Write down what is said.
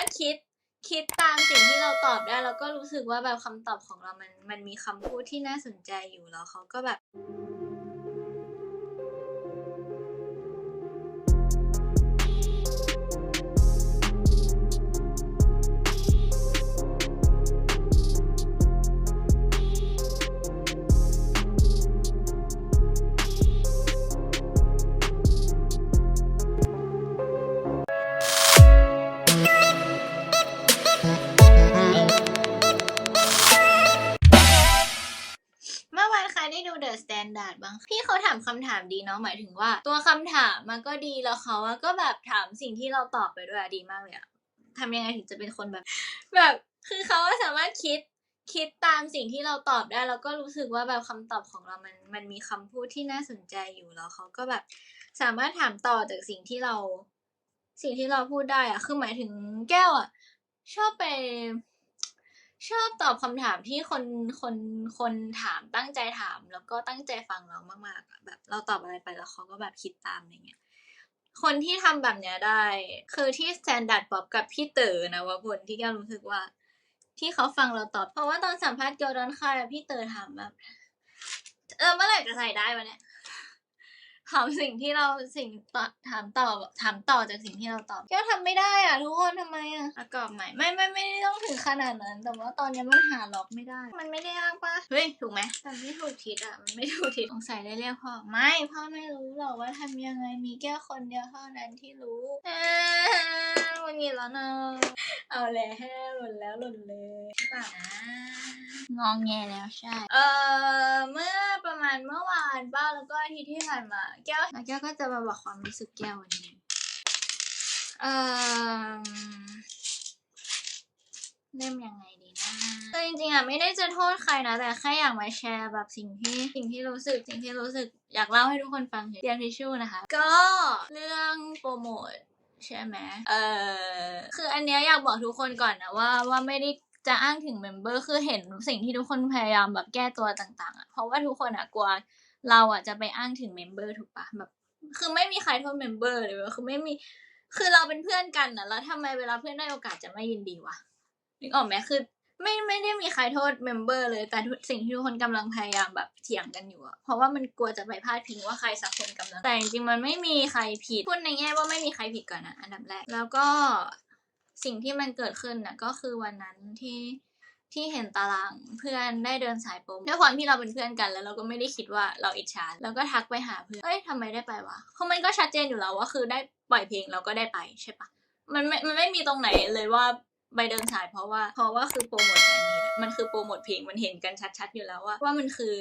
ารถคิดคิดตามสิ่งที่เราตอบได้ แล้วก็รู้สึกว่าแบบคำตอบของเรามันมันมีคำพูดที่น่าสนใจอยู่แล้วเขาก็แบบ ใครได้ดู The Standard บ้างพี่เขาถามคำถามดีเนาะหมายถึงว่า ตัวคำถามมันก็ดีแล้วเขาก็แบบถามสิ่งที่เราตอบไปด้วยดีมากเลยอะทำยังไงถึงจะเป็นคนแบบ แบบ คือเขาสามารถคิดคิดตามสิ่งที่เราตอบได้ แล้วก็รู้สึกว่าแบบคำตอบของเรามันมันมีคำพูดที่น่าสนใจอยู่แล้วเขาก็แบบสามารถถามต่อจากสิ่งที่เรา สิ่งที่เราพูดได้อะคือหมายถึงแก้วอะชอบไป ชอบตอบคำถามที่คนคนคนถามตั้งใจถาม แล้วก็ตั้งใจฟังเรามากๆแบบเราตอบอะไรไปแล้วเขาก็แบบคิดตามอะไรเงี้ยคนที่ทำแบบเนี้ยได้ คือที่ Standard Pop กับพี่เต๋อนะว่าบนที่แก้วรู้สึกว่า ที่เขาฟังเราตอบ เพราะว่าตอนสัมภาษณ์เกียวดอนคายอะพี่เต๋อถามแบบ เออเมื่อไหร่จะใส่ได้วะเนี่ย ถามสิ่งที่เราสิ่งตอถามต่อถามต่อจากสิ่งที่เราตอบแก้วทำไม่ได้อะ ทุกคนทำไมอะประกอบใหม่ไม่ไม่ไม่ได้ต้องถึงขนาดนั้น แต่ว่าตอนนี้มันหาล็อกไม่ได้ มันไม่ได้ยากปะเฮ้ยถูกไหมแต่ไม่ถูกทิศอะมันไม่ถูกทิศสงสัยได้เรียกพ่อไม่พ่อไม่รู้หรอกว่าทำยังไงมีแค่คนเดียวเท่านั้นที่รู้อ่าวันนี้แล้วเนอะเอาแล้วหล่นแล้วหล่นเลยใช่ป่ะนะงองแงแล้วใช่ เออเมื่อ ประมาณเมื่อวานบ้างแล้วก็อาทิตย์ที่ผ่านมา แก้วแก้วก็จะมาบอกความรู้สึกแก้ววันนี้เออเริ่มยังไงดีนะคือจริงๆอะไม่ได้จะโทษใครนะ แต่แค่อยากมาแชร์แบบสิ่งที่สิ่งที่รู้สึกสิ่งที่รู้สึกอยากเล่าให้ทุกคนฟังเฉยเตรียมทิชชู่นะคะ ก็เรื่องโปรโมทใช่ไหมเออคืออันเนี้ยอยากบอกทุกคนก่อนนะว่าว่าไม่ได้ จะอ้างถึงเมมเบอร์คือเห็นสิ่งที่ทุกคนพยายามแบบแก้ตัวต่าง ๆอะเพราะว่าทุกคนอะกลัวเราอะจะไปอ้างถึงเมมเบอร์ถูกปะแบบคือไม่มีใครโทษเมมเบอร์เลยเว้ยคือไม่มีคือเราเป็นเพื่อนกันนะแล้วทำไมเวลาเพื่อนได้โอกาสจะไม่ยินดีวะนึกออกไหมคือไม่ไม่ได้มีใครโทษเมมเบอร์เลย แต่สิ่งที่ทุกคนกำลังพยายามแบบเถียงกันอยู่อะเพราะว่ามันกลัวจะไปพลาดพิงว่าใครสักคนกำลังแต่จริงๆมันไม่มีใครผิดพูดในแง่ว่าไม่มีใครผิดก่อนนะอันดับแรก แล้วก็ สิ่งที่มันเกิดขึ้นนะก็คือวันนั้นที่ที่เห็นตารางเพื่อนได้เดินสายโปรโมทด้วยความที่เราเป็นเพื่อนกันแล้วเราก็ไม่ได้คิดว่าเราอิจฉาแล้วก็ทักไปหาเพื่อนเอ้ยทำไมได้ไปวะคือมันก็ชัดเจนอยู่แล้วว่าคือได้ปล่อยเพลงเราก็ได้ไปใช่ปะมันไม่มันไม่มีตรงไหนเลยว่าไปเดินสายเพราะว่าเพราะว่าคือโปรโมทแฟนมีตอะมันคือโปรโมทเพลงมันเห็นกันชัดๆอยู่แล้วว่าว่ามันคือ